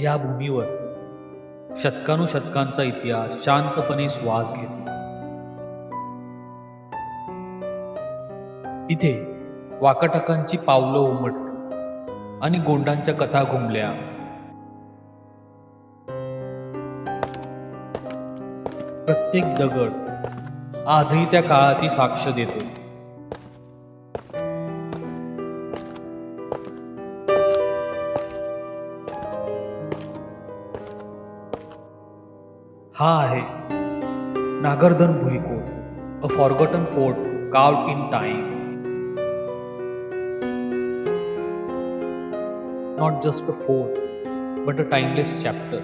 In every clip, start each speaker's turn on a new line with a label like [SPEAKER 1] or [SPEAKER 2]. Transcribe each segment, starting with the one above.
[SPEAKER 1] या भूमीवर शतकानुशतकांचा इतिहास शांतपणे श्वास घेतो. इथे वाकटकांची पावलं उमट आणि गोंडांच्या कथा घुमल्या. प्रत्येक दगड आजही त्या काळाची साक्ष देतो. हा आहे Nagardhan Bhuikot a forgotten fort caught in time not just a fort but a timeless chapter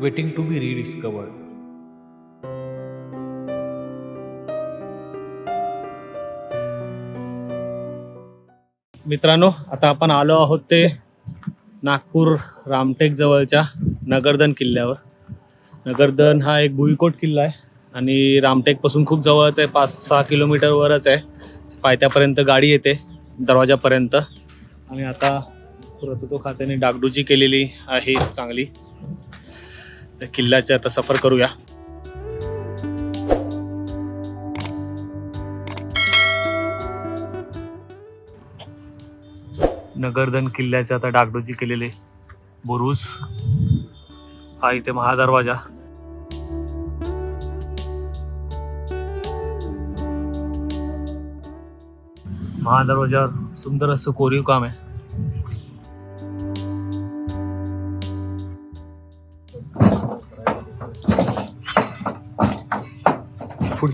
[SPEAKER 1] waiting to be rediscovered
[SPEAKER 2] मित्रांनो आता आपण आलो आहोत ते नागपूर रामटेक जवळच्या नगरधन किल्ल्यावर. नगरधन हा एक भुईकोट किल्ला आहे आणि रामटेकपासून खूप जवळच आहे पाच सहा किलोमीटरवरच आहे. पायथ्यापर्यंत गाडी येते दरवाजापर्यंत. आणि आता पुरातत्व खात्याने डागडुजी केलेली आहे चांगली. त्या किल्ल्याची आता सफर करूया. नगरधन किल्ल्याचे आता डागडुजी केलेले बुरुज. हा इथे महादरवाजा. महादरवाजावर सुंदर असं कोरीव काम आहे. पुढ-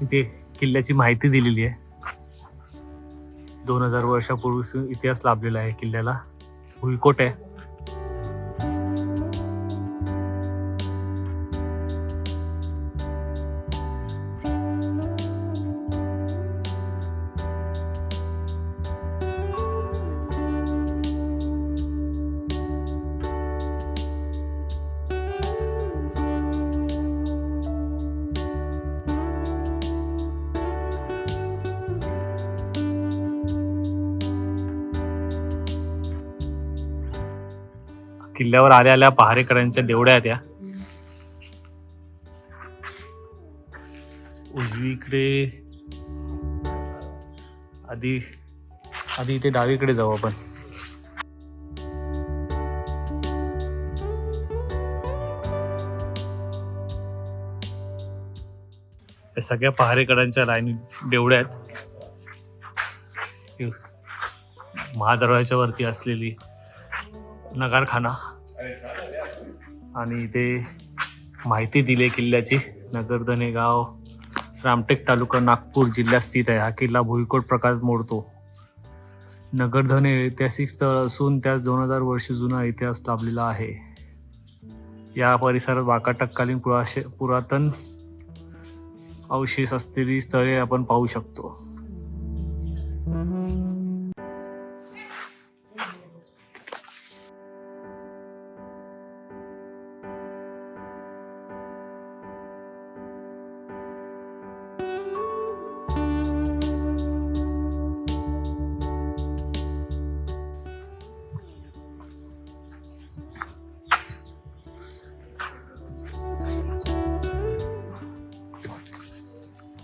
[SPEAKER 2] इथे किल्ल्याची माहिती दिलेली आहे. दोन हजार वर्षापूर्वी इतिहास लाभलेला आहे किल्ल्याला. भुईकोट आहे. किल्ल्यावर आल्या आल्या पहारेकरांच्या देवड्या आहेत या. उजवीकडे आधी आधी इथे डावीकडे जाऊ आपण. या सगळ्या पहारेकरांच्या लाईनी देवड्या आहेत. महादरवाजाच्या वरती असलेली नगारखाना. आणि इथे माहिती दिली आहे किल्ल्याची. नगरधने गाव रामटेक तालुका नागपूर जिल्ह्यात स्थित आहे. हा किल्ला भुईकोट प्रकारात मोडतो. नगरधन हे ऐतिहासिक स्थळ असून त्यास दोन हजार वर्ष जुना इतिहास लाभलेला आहे. या परिसरात वाकाटककालीन पुराशे पुरातन अवशेष असलेली स्थळे आपण पाहू शकतो.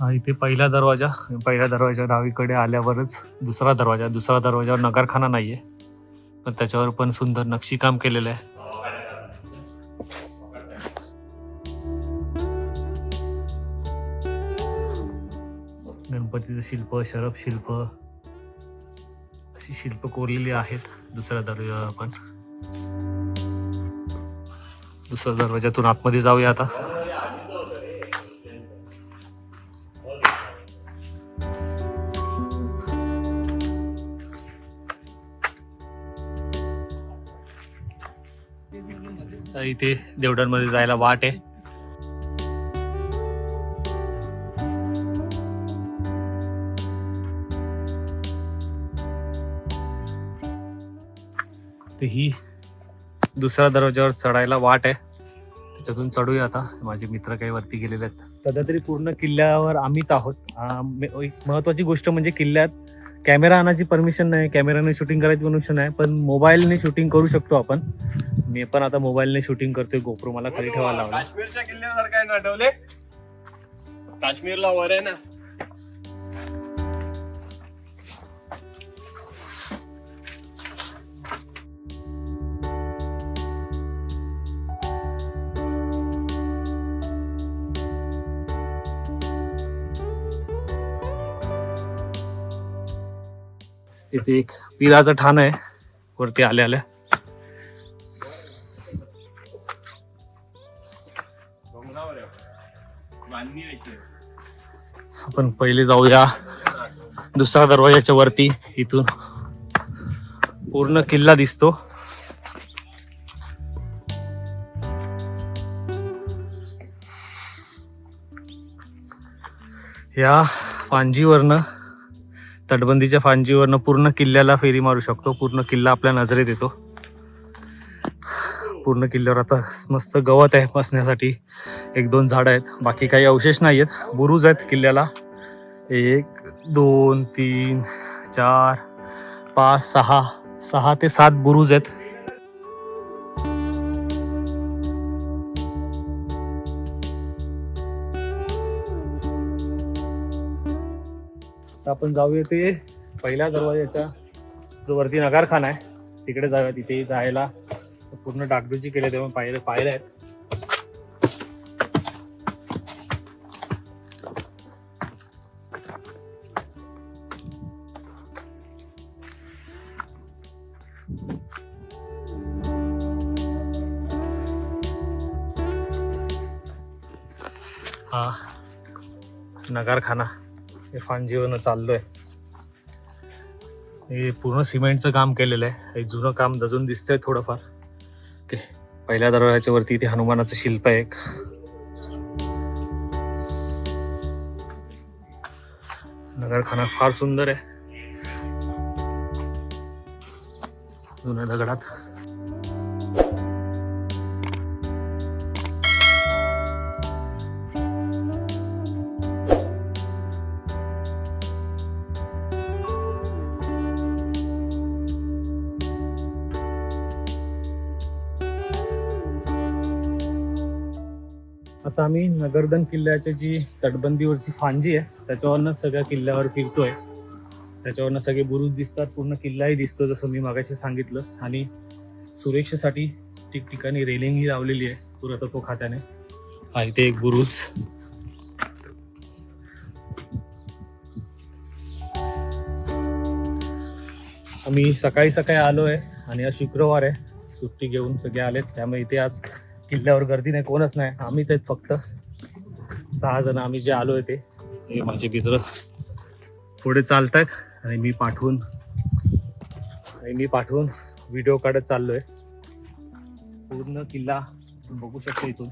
[SPEAKER 2] हा इथे पहिला दरवाजा पहिल्या दरवाजा डावीकडे आल्यावरच दुसरा दरवाजा दुसरा दरवाजावर नगरखाना नाहीये. पण त्याच्यावर पण सुंदर नक्षीकाम केलेलं आहे. गणपतीचं शिल्प शरब शिल्प अशी शिल्प कोरलेली आहेत दुसऱ्या दरवाजावर आपण दुसऱ्या दरवाजातून आतमध्ये जाऊया आता. इथे देवडांमध्ये जायला वाट आहे. तर ही दुसऱ्या दरवाज्यावर चढायला वाट आहे. त्याच्यातून चढूया आता. माझे मित्र काही वरती गेलेले आहेत. सध्या तरी पूर्ण किल्ल्यावर आम्हीच आहोत. एक महत्वाची गोष्ट म्हणजे किल्ल्यात कॅमेरा आणायची परमिशन नाही कॅमेराने शूटिंग करायची परमिशन नाही पण मोबाईलने शूटिंग करू शकतो आपण. मी पण आता मोबाईलने शूटिंग करतोय गोप्रो मला खाली ठेवायला लावला.
[SPEAKER 3] काश्मीरच्या किल्ल्यासारखं आहे ना काश्मीरला वर आहे ना.
[SPEAKER 2] तिथे एक पिराचं ठाण आहे. वरती आल्या आल्या. आपण पहिले जाऊया दुसऱ्या दरवाजाच्या वरती. इथून पूर्ण किल्ला दिसतो. या पांजीवरनं तटबंदीच्या फांजीवरनं पूर्ण किल्ल्याला फेरी मारू शकतो. पूर्ण किल्ला आपल्या नजरेत येतो. पूर्ण किल्ल्यावर आता मस्त गवत आहे बसण्यासाठी. एक दोन झाडं आहेत. बाकी काही अवशेष नाही आहेत बुरुज आहेत किल्ल्याला. एक दोन तीन चार पाच सहा. सहा ते सात बुरुज आहेत. तर आपण जाऊया ते पहिल्या दरवाज्याच्या जो वरती नगारखाना आहे. तिकडे जाऊया तिथे जायला. पूर्ण डागडुजी केले तेव्हा पाहिले पायऱ्या आहेत. हा. नगारखाना. हे फांजीवरनं चाललोय. हे पूर्ण सिमेंटचं काम केलेलं आहे. हे जुनं काम दजून दिसतंय थोडंफार. ओके पहिल्या दरवाजाच्या वरती इथे हनुमानाचं शिल्प आहे एक. नगरखाना फार सुंदर आहे. जुन्या दगडात. आता आम्ही नगरदन किल्ल्याची जी तटबंदीवरची फांजी आहे त्याच्यावरनं सगळ्या किल्ल्यावर फिरतोय. त्याच्यावरनं सगळे बुरुज दिसतात पूर्ण किल्लाही दिसतो जसं मी मागाशी सांगितलं. आणि सुरक्षेसाठी ठिकठिकाणी रेलिंगही लावलेली आहे पुरातत्व खात्याने. हा इथे एक बुरुज. आम्ही सकाळी सकाळी आलो आहे आणि आज शुक्रवार आहे. सुट्टी घेऊन सगळे आलेत. त्यामुळे इथे आज किल्ल्यावर गर्दी नाही कोणच नाही. आम्हीच आहेत फक्त. सहा जण आम्ही जे आलो ते. हे माझे मित्र. पुढे चालत आहेत आणि मी पाठवून आणि मी पाठवून व्हिडिओ काढत चाललोय. पूर्ण किल्ला बघू शकतो इथून.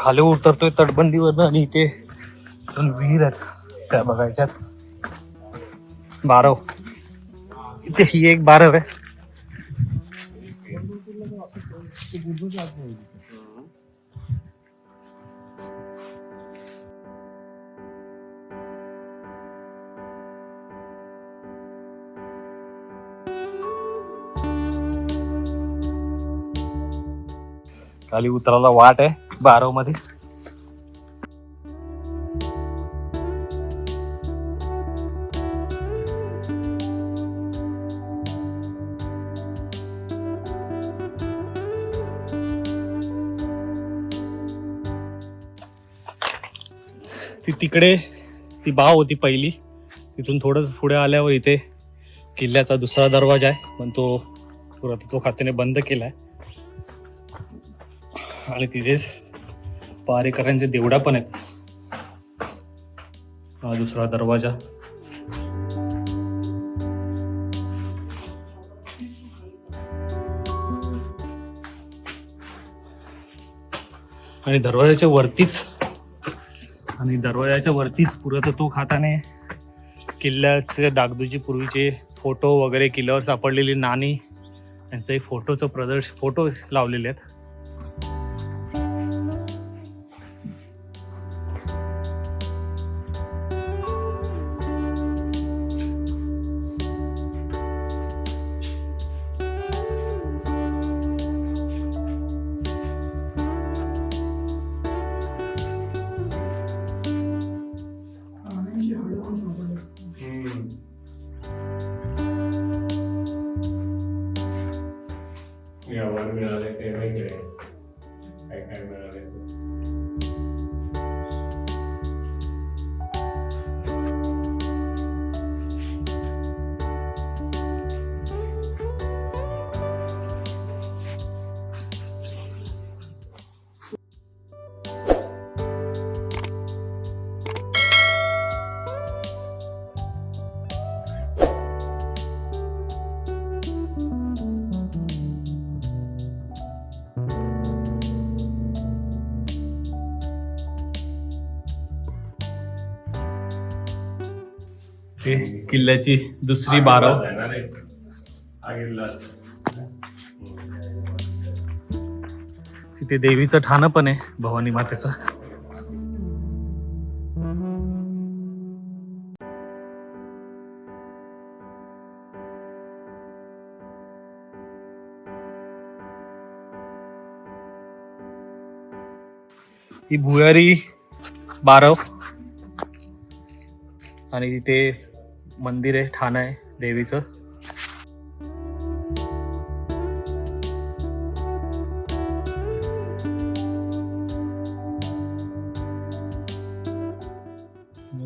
[SPEAKER 2] खाली उतरतोय तटबंदीवरनं आणि इथे दोन विहीर आहेत त्या बघायच्यात बारव. इथे ही एक बारव आहे. खाली उतरायला वाट आहे बारवमध्ये तिकडे ती बाव होती पहिली. तिथून थोडंसं पुढे आल्यावर इथे किल्ल्याचा दुसरा दरवाजा आहे. पण तो पुरातत्व खात्याने बंद केलाय. आणि तिथेच पारेकरांचे देवडा पण आहेत. हा दुसरा दरवाजा. आणि दरवाजाच्या वरतीच आणि दरवाजाच्या वरतीच पुरातत्व खाताने किल्ल्याचे डागदूजी पूर्वीचे फोटो वगैरे किल्ल्यावर सापडलेली नाणी यांचं फोटोचं प्रदर्श फोटो लावलेले आहेत. किल्ल्याची दुसरी बारव. तिथे देवीचं ठाणं पण आहे भवानी मातेचं. ही भुयारी बारव. आणि तिथे मंदिर आहे ठाणं आहे देवीचं.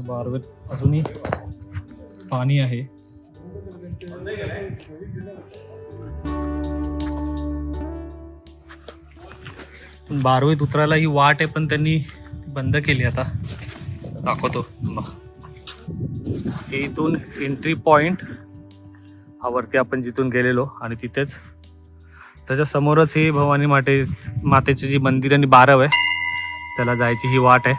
[SPEAKER 2] बारवेत अजूनही पाणी आहे. बारवीत बारवेत उतरायला ही वाट आहे पण त्यांनी बंद केली आता. दाखवतो हे इथून एंट्री पॉइंट हा वरती आपण जिथून गेलेलो आणि तिथेच त्याच्या समोरच ही भवानी माते मातेची जी मंदिर आणि बारव आहे त्याला जायची ही वाट आहे.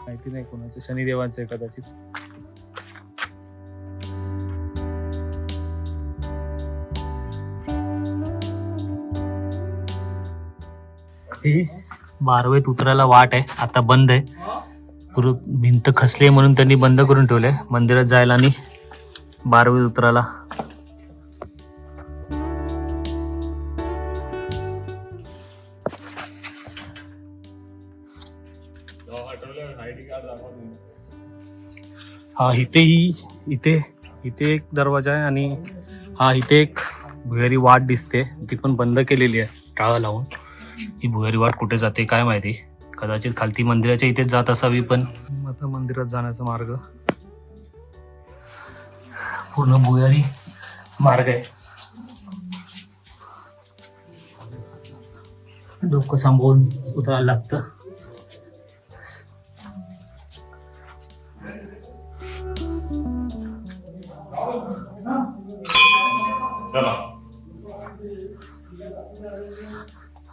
[SPEAKER 2] माहिती नाही कोणाचं शनिदेवांचं आहे कदाचित. ही बारवेत उतरायला वाट आहे. आता बंद आहे. भिंत खसली आहे म्हणून त्यांनी बंद करून ठेवले मंदिरात जायला आणि बारवेत उतरायला. हा इथेही इथे इथे एक दरवाजा आहे आणि हा इथे एक भुयारी वाट दिसते. ती पण बंद केलेली आहे. टाळं लावून. ही भुयारी वाट कुठे जाते काय माहिती? कदाचित खालती मंदिराच्या इथेच जात असावी पण. आता मंदिरात जाण्याचा मार्ग. पूर्ण भुयारी मार्ग आहे. डोकं सांभाळून उतरायला लागतं.
[SPEAKER 3] चला.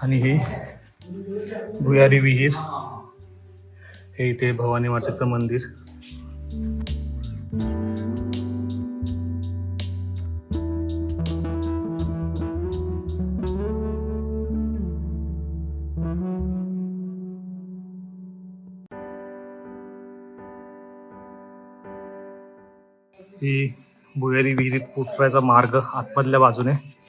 [SPEAKER 2] आणि हे भुयारी विहीर हे. इथे भवानी मातेचं मंदिर. ही भुयारी विहिरीत पोचवायचा मार्ग आतमधल्या बाजूने.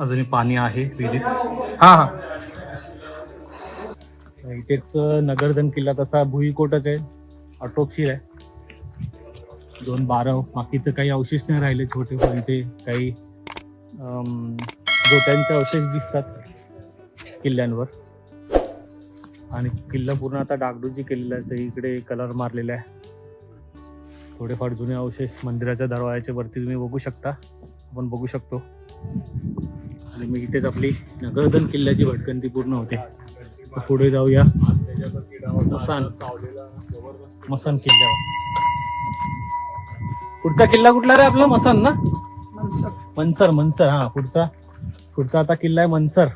[SPEAKER 2] अजूनही पाणी आहे विहिरीत. हा हा. इथेच नगरधन किल्ला तसा भुईकोटच आहे. आटोपशीर आहे. दोन बारव बाकी तर काही अवशेष नाही राहिले छोटे पण इथे काही गोट्यांचे अवशेष दिसतात किल्ल्यांवर. आणि किल्ला पूर्ण आता डागडुजी केलेला आहे इकडे कलर मारलेला आहे. थोडेफार जुने अवशेष मंदिराच्या दरवाजाच्या वरती तुम्ही बघू शकता. आपण बघू शकतो. आणि मग इथेच आपली नगरधन किल्ल्याची भटकंती पूर्ण होते. पुढे जाऊया. मसान. मसान किल्ल्यावर. पुढचा किल्ला कुठला रे आपला? मसन ना? मनसर मनसर. हा पुढचा. पुढचा आता किल्ला आहे मनसर.